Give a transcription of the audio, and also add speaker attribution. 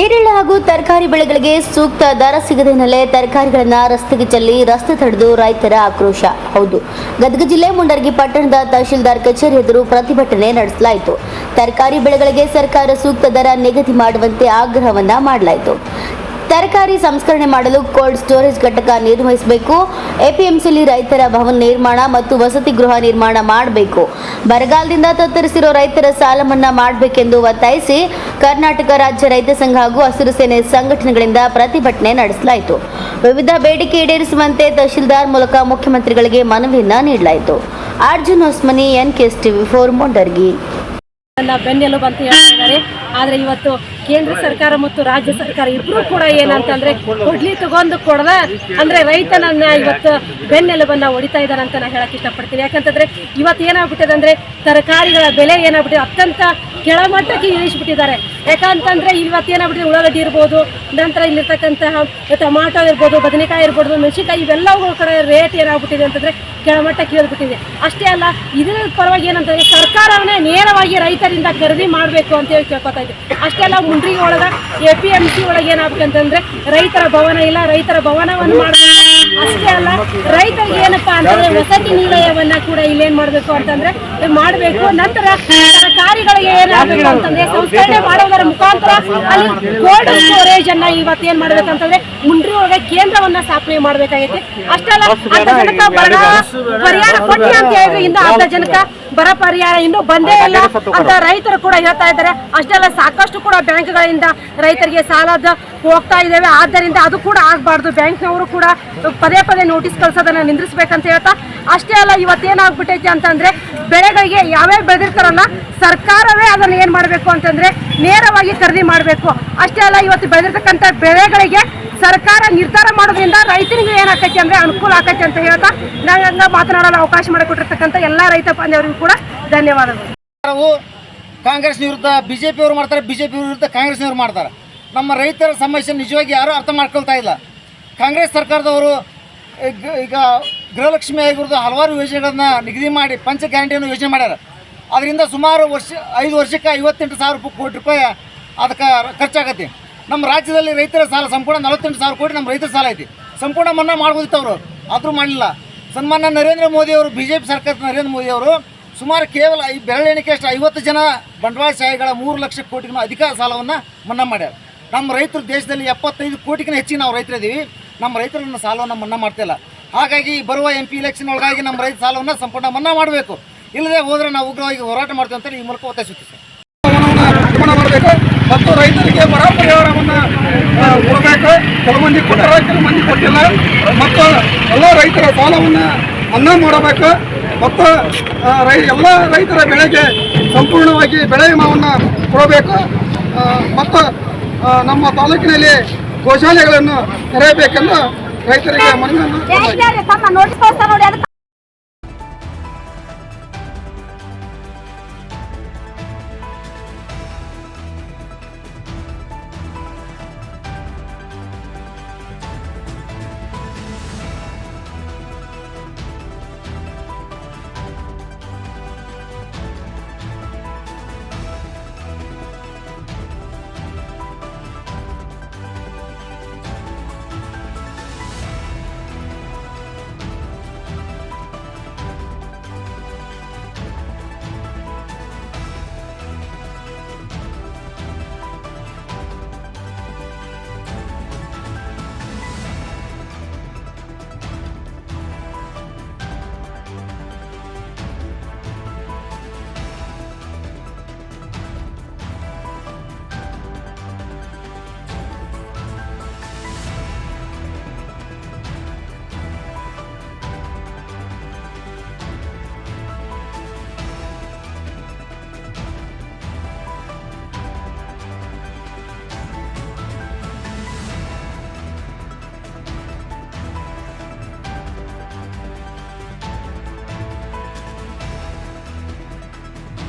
Speaker 1: ಈರುಳ್ಳಿ ಹಾಗೂ ತರಕಾರಿ ಬೆಳೆಗಳಿಗೆ ಸೂಕ್ತ ದರ ಸಿಗದ ಹಿನ್ನೆಲೆ ತರಕಾರಿಗಳನ್ನ ರಸ್ತೆಗೆ ಚೆಲ್ಲಿ ರಸ್ತೆ ತಡೆದು ರೈತರ ಆಕ್ರೋಶ. ಹೌದು, ಗದಗ ಜಿಲ್ಲೆ ಮುಂಡರ್ಗಿ ಪಟ್ಟಣದ ತಹಶೀಲ್ದಾರ್ ಕಚೇರಿ ಎದುರು ಪ್ರತಿಭಟನೆ ನಡೆಸಲಾಯಿತು. ತರಕಾರಿ ಬೆಳೆಗಳಿಗೆ ಸರ್ಕಾರ ಸೂಕ್ತ ದರ ನಿಗದಿ ಮಾಡುವಂತೆ ಆಗ್ರಹವನ್ನ ಮಾಡಲಾಯಿತು. ತರಕಾರಿ ಸಂಸ್ಕರಣೆ ಮಾಡಲು ಕೋಲ್ಡ್ ಸ್ಟೋರೇಜ್ ಘಟಕ ನಿರ್ವಹಿಸಬೇಕು. ಎಪಿಎಂಸಿಲಿ ರೈತರ ಭವನ ನಿರ್ಮಾಣ ಮತ್ತು ವಸತಿ ಗೃಹ ನಿರ್ಮಾಣ ಮಾಡಬೇಕು. ಬರಗಾಲದಿಂದ ತತ್ತರಿಸಿರೋ ರೈತರ ಸಾಲ ಮನ್ನಾ ಮಾಡಬೇಕೆಂದು ಒತ್ತಾಯಿಸಿ ಕರ್ನಾಟಕ ರಾಜ್ಯ ರೈತ ಸಂಘ ಹಾಗೂ ಹಸಿರು ಸೇನೆ ಸಂಘಟನೆಗಳಿಂದ ಪ್ರತಿಭಟನೆ ನಡೆಸಲಾಯಿತು. ವಿವಿಧ ಬೇಡಿಕೆ ಈಡೇರಿಸುವಂತೆ ತಹಶೀಲ್ದಾರ್ ಮೂಲಕ ಮುಖ್ಯಮಂತ್ರಿಗಳಿಗೆ ಮನವಿಯನ್ನ ನೀಡಲಾಯಿತು. Arjun Hosmani N KS TV four, Mundargi.
Speaker 2: ಬೆನ್ನೆಲುಬು ಅಂತ ಹೇಳ್ತಿದ್ದಾರೆ. ಆದರೆ ಇವತ್ತು ಕೇಂದ್ರ ಸರ್ಕಾರ ಮತ್ತು ರಾಜ್ಯ ಸರ್ಕಾರ ಇಬ್ರು ಕೂಡ ಏನಂತಂದ್ರೆ ಕೊಡ್ಲಿ ತಗೊಂಡು ಕೊಡದ ಅಂದ್ರೆ ರೈತನನ್ನ ಇವತ್ತು ಬೆನ್ನೆಲುಬನ್ನ ಹೊಡಿತಾ ಇದ್ದಾರೆ ಅಂತ ನಾನು ಹೇಳಕ್ ಇಷ್ಟಪಡ್ತೀನಿ. ಯಾಕಂತಂದ್ರೆ ಇವತ್ತು ಏನಾಗ್ಬಿಟ್ಟಿದೆ ಅಂದ್ರೆ ತರಕಾರಿಗಳ ಬೆಲೆ ಏನಾಗ್ಬಿಟ್ಟಿದೆ, ಅತ್ಯಂತ ಕೆಳಮಟ್ಟಕ್ಕೆ ಇಳಿಸ್ಬಿಟ್ಟಿದ್ದಾರೆ. ಯಾಕಂತಂದ್ರೆ ಇವತ್ತು ಏನಾಗ್ಬಿಟ್ಟಿದೆ, ಉಳ್ಳಾಗಡ್ಡಿ ಇರ್ಬೋದು, ನಂತರ ಇಲ್ಲಿರ್ತಕ್ಕಂತಹ ಟೊಮಾಟೊ ಇರ್ಬೋದು, ಬದನೆಕಾಯಿ ಇರ್ಬೋದು, ಮೆಣಸಿನಕಾಯಿ ಇವೆಲ್ಲವುಗಳ ಕಡೆ ರೇಟ್ ಏನಾಗ್ಬಿಟ್ಟಿದೆ ಅಂತಂದ್ರೆ ಕೆಳಮಟ್ಟಕ್ಕೆ ಇಳಿದ್ಬಿಟ್ಟಿದೆ ಅಷ್ಟೇ ಅಲ್ಲ, ಇದರ ಪರವಾಗಿ ಏನಂತಂದ್ರೆ ಸರ್ಕಾರವನ್ನೇ ನೇರವಾಗಿ ರೈತರಿಂದ ಖರೀದಿ ಮಾಡಬೇಕು ಅಂತ ಹೇಳಿ ಕೇಳ್ಕೊತಾ ಇದ್ದೆ. ಅಷ್ಟೇ ಅಲ್ಲ ಮುಂಡ್ರಿಗೆ ಒಳಗ ಎ ಪಿ ಎಂ ಸಿ ಒಳಗೆ ಏನಾಗ್ಬೇಕಂತಂದ್ರೆ ರೈತರ ಭವನ ಇಲ್ಲ, ರೈತರ ಭವನವನ್ನು ಮಾಡಬೇಕು. ಅಷ್ಟೇ ಅಲ್ಲ, ರೈತರಿಗೆ ಏನಪ್ಪಾ ಅಂತಂದ್ರೆ ವಸತಿ ನಿಲಯವನ್ನ ಕೂಡ ಇಲ್ಲಿ ಏನ್ ಮಾಡ್ಬೇಕು ಅಂತಂದ್ರೆ ಮಾಡಬೇಕು. ನಂತರ ತರಕಾರಿಗಳಿಗೆ ಏನಾಗಬೇಕು ಅಂತಂದ್ರೆ ಸಂಸ್ಕರಣೆ ಮಾಡೋದರ ಮುಖಾಂತರ ಅಲ್ಲಿ ಕೋಲ್ಡ್ ಸ್ಟೋರೇಜ್ ಅನ್ನ ಇವತ್ತು ಏನ್ ಮಾಡ್ಬೇಕಂತಂದ್ರೆ ಮುಂಡ್ರಿ ಒಳಗೆ ಕೇಂದ್ರವನ್ನ ಸ್ಥಾಪನೆ ಮಾಡ್ಬೇಕಾಗೈತಿ. ಅಷ್ಟೇ ಅಲ್ಲ, ಅರ್ಧ ಜನಕ ಬರ ಪರಿಹಾರ ಕೊಟ್ಟಿ ಅಂತ ಹೇಳಿದ್ರೆ ಇಂದ ಅರ್ಧ ಜನಕ ಬರ ಪರಿಹಾರ ಇನ್ನು ಬಂದೇ ಇಲ್ಲ. ಅಂತ ರೈತರು ಕೂಡ ಹೇಳ್ತಾ ಇದ್ದಾರೆ. ಅಷ್ಟೇ ಅಲ್ಲ ಸಾಕಷ್ಟು ಕೂಡ ಬ್ಯಾಂಕ್ಗಳಿಂದ ರೈತರಿಗೆ ಸಾಲದ ಹೋಗ್ತಾ ಇದ್ದೇವೆ. ಆದ್ದರಿಂದ ಅದು ಕೂಡ ಆಗಬಾರ್ದು. ಬ್ಯಾಂಕ್ನವರು ಕೂಡ ಪದೇ ಪದೇ ನೋಟಿಸ್ ಕಳ್ಸೋದನ್ನ ನಿಂದ್ರಿಸ್ಬೇಕಂತ ಹೇಳ್ತಾ ಅಷ್ಟೇ ಅಲ್ಲ ಇವತ್ತೇನಾಗ್ಬಿಟ್ಟೈತಿ ಅಂತಂದ್ರೆ ಬೆಳೆಗಳಿಗೆ ಯಾವ್ಯಾವ ಬೆಳೆದಿರ್ತಾರಲ್ಲ ಸರ್ಕಾರವೇ ಅದನ್ನ ಏನ್ ಮಾಡಬೇಕು ಅಂತಂದ್ರೆ ನೇರವಾಗಿ ಖರೀದಿ ಮಾಡಬೇಕು. ಅಷ್ಟೇ ಅಲ್ಲ ಇವತ್ತು ಬೆಳೆದಿರ್ತಕ್ಕಂಥ ಬೆಳೆಗಳಿಗೆ ಸರ್ಕಾರ ನಿರ್ಧಾರ ಮಾಡೋದ್ರಿಂದ ರೈತರಿಗೆ ಏನಾಕೈತಿ ಅಂದ್ರೆ ಅನುಕೂಲ ಆಕೈತಿ ಅಂತ ಹೇಳ್ತಾ ನಾವು ಮಾತನಾಡಲು ಅವಕಾಶ ಮಾಡಿಕೊಟ್ಟಿರ್ತಕ್ಕಂಥ ಎಲ್ಲಾ ರೈತ ಬಾಂಧವರಿಗೂ ಕೂಡ ಧನ್ಯವಾದಗಳು.
Speaker 3: ಕಾಂಗ್ರೆಸ್ ವಿರುದ್ಧ, ಬಿಜೆಪಿ ಅವರು ಮಾಡ್ತಾರೆ, ಬಿಜೆಪಿ ವಿರುದ್ಧ ಕಾಂಗ್ರೆಸ್ನವ್ರು ಮಾಡ್ತಾರೆ. ನಮ್ಮ ರೈತರ ಸಮಸ್ಯೆ ನಿಜವಾಗಿ ಯಾರೂ ಅರ್ಥ ಮಾಡ್ಕೊಳ್ತಾ ಇಲ್ಲ. ಕಾಂಗ್ರೆಸ್ ಸರ್ಕಾರದವರು ಈಗ ಗೃಹಲಕ್ಷ್ಮಿ ಆಗಿರೋದು ಹಲವಾರು ಯೋಜನೆಗಳನ್ನು ನಿಗದಿ ಮಾಡಿ, ಪಂಚ ಗ್ಯಾರಂಟಿಯನ್ನು ಯೋಜನೆ ಮಾಡ್ಯಾರ. ಅದರಿಂದ ಸುಮಾರು ವರ್ಷ, ಐದು ವರ್ಷಕ್ಕೆ ಐವತ್ತೆಂಟು ಸಾವಿರ ಕೋಟಿ ರೂಪಾಯಿ ಅದಕ್ಕೆ ಖರ್ಚಾಗತ್ತೆ. ನಮ್ಮ ರಾಜ್ಯದಲ್ಲಿ ರೈತರ ಸಾಲ ಸಂಪೂರ್ಣ ನಲವತ್ತೆಂಟು ಸಾವಿರ ಕೋಟಿ ನಮ್ಮ ರೈತರ ಸಾಲ ಐತಿ. ಸಂಪೂರ್ಣ ಮನ್ನಾ ಮಾಡ್ಬೋದಿತ್ತು ಅವರು. ಆದರೂ ಮಾಡಲಿಲ್ಲ. ಸನ್ಮಾನ್ಯ ನರೇಂದ್ರ ಮೋದಿ ಅವರು ಬಿ ಜೆ ಪಿ ಸರ್ಕಾರದ ನರೇಂದ್ರ ಮೋದಿ ಅವರು ಸುಮಾರು ಕೇವಲ ಈ ಬೆರಳೆಣಿಕೆ ಅಷ್ಟು, ಐವತ್ತು ಜನ ಬಂಡವಾಳಶಾಹಿಗಳ ಮೂರು ಲಕ್ಷ ಕೋಟಿಗೂ ಅಧಿಕ ಸಾಲವನ್ನು ಮನ್ನಾ ಮಾಡ್ಯಾರ. ನಮ್ಮ ರೈತರು ದೇಶದಲ್ಲಿ ಎಪ್ಪತ್ತೈದು ಕೋಟಿಗಿನ ಹೆಚ್ಚಿಗೆ ನಾವು ರೈತರಿದ್ದೀವಿ. ನಮ್ಮ ರೈತರನ್ನು ಸಾಲವನ್ನು ಮನ್ನಾ ಮಾಡ್ತಿಲ್ಲ ಹಾಗಾಗಿ ಬರುವ ಎಂ ಪಿ ಇಲೆಕ್ಷನ್ ಒಳಗಾಗಿ ನಮ್ಮ ರೈತ ಸಾಲವನ್ನು ಸಂಪೂರ್ಣ ಮನ್ನಾ ಮಾಡಬೇಕು. ಇಲ್ಲದೆ ಹೋದರೆ ನಾವು ಉಗ್ರವಾಗಿ ಹೋರಾಟ ಮಾಡ್ತೇವೆ ಅಂತ ಈ ಮೂಲಕ
Speaker 4: ಒತ್ತಾಯಿಸುತ್ತೆ ಮತ್ತು ರೈತರಿಗೆ ಬರ ಪರಿಹಾರವನ್ನು ಕೊಡಬೇಕು. ಕೆಲವು ಮಂದಿ ಕೊಟ್ಟರ ಕೆಲವು ಮಂದಿ ಕೊಟ್ಟಿಲ್ಲ. ಮತ್ತು ಎಲ್ಲ ರೈತರ ಸಾಲವನ್ನು ಮನ್ನಾ ಮಾಡಬೇಕು. ಮತ್ತು ರೈ, ಎಲ್ಲ ರೈತರ ಬೆಳೆಗೆ ಸಂಪೂರ್ಣವಾಗಿ ಬೆಳೆ ವಿಮಾವನ್ನು ಕೊಡಬೇಕು. ಮತ್ತು ನಮ್ಮ ತಾಲೂಕಿನಲ್ಲಿ ಗೋಶಾಲೆಗಳನ್ನು ತೆರೆಯಬೇಕೆಂದು ರೈತರಿಗೆ ಮನವಿಯನ್ನು